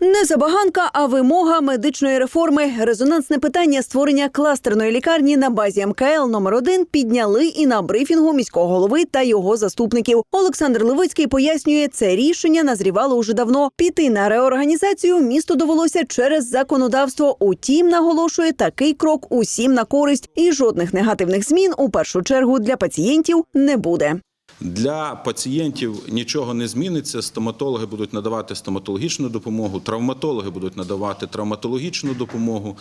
Не забаганка, а вимога медичної реформи. Резонансне питання створення кластерної лікарні на базі МКЛ номер 1 підняли і на брифінгу міського голови та його заступників. Олександр Левицький пояснює, це рішення назрівало уже давно. Піти на реорганізацію місту довелося через законодавство. Утім, наголошує такий крок усім на користь, і жодних негативних змін у першу чергу для пацієнтів не буде. Для пацієнтів нічого не зміниться. Стоматологи будуть надавати стоматологічну допомогу, травматологи будуть надавати травматологічну допомогу,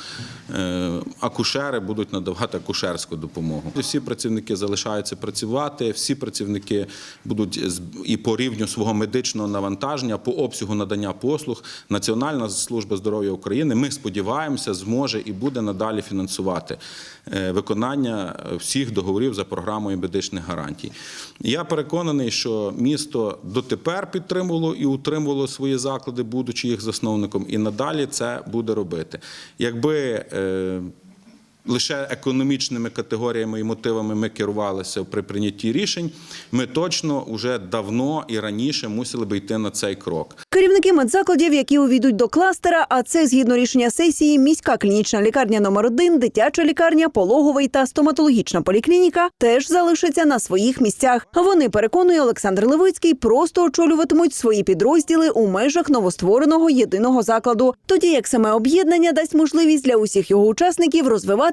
е, акушери будуть надавати акушерську допомогу. Всі працівники залишаються працювати, всі працівники будуть і по рівню свого медичного навантаження, по обсягу надання послуг. Національна служба здоров'я України. Ми сподіваємося, зможе і буде надалі фінансувати е, виконання всіх договорів за програмою медичних гарантій. Я переконаний, що місто дотепер підтримувало і утримувало свої заклади, будучи їх засновником, і надалі це буде робити. Якби е, лише економічними категоріями і мотивами ми керувалися при прийнятті рішень, ми точно вже давно і раніше мусили би йти на цей крок. Керівники медзакладів, які увійдуть до кластера, а це згідно рішення сесії, міська клінічна лікарня номер 1 дитяча лікарня, пологовий та стоматологічна поліклініка, теж залишаться на своїх місцях. Вони переконує Олександр Левицький, просто очолюватимуть свої підрозділи у межах новоствореного єдиного закладу. Тоді як саме об'єднання дасть можливість для усіх його учасників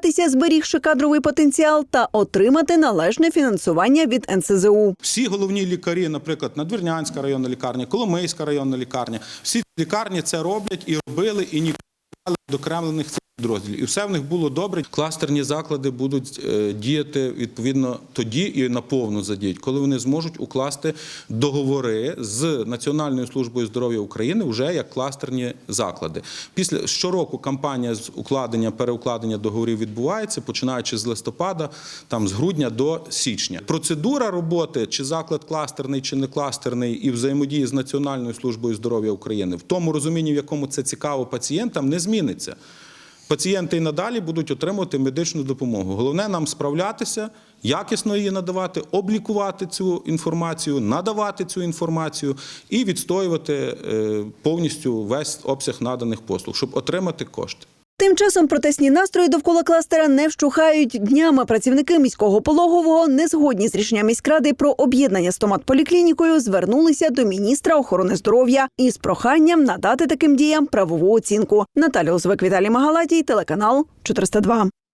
розвиватися, зберігши кадровий потенціал та отримати належне фінансування від НСЗУ. Всі головні лікарі, наприклад, Надвірнянська районна лікарня, Коломийська районна лікарня, всі лікарні це роблять і робили, і ніколи до кремлених цих підрозділів. І все в них було добре. Кластерні заклади будуть е, діяти відповідно тоді і наповну задіють, коли вони зможуть укласти договори з Національною службою здоров'я України вже як кластерні заклади. Після щороку кампанія з укладення переукладення договорів відбувається, починаючи з листопада, там з грудня до січня. Процедура роботи, чи заклад кластерний, чи не кластерний, і взаємодії з Національною службою здоров'я України в тому розумінні, в якому це цікаво пацієнтам, не зміниться. Пацієнти і надалі будуть отримувати медичну допомогу. Головне нам справлятися, якісно її надавати, облікувати цю інформацію, надавати цю інформацію і відстоювати е, повністю весь обсяг наданих послуг, щоб отримати кошти. Тим часом протестні настрої довкола кластера не вщухають. Днями працівники міського пологового, не згодні з рішенням міськради про об'єднання стоматполіклінікою, звернулися до міністра охорони здоров'я із проханням надати таким діям правову оцінку. Наталя Озвик, Віталій Магалатій, телеканал 402.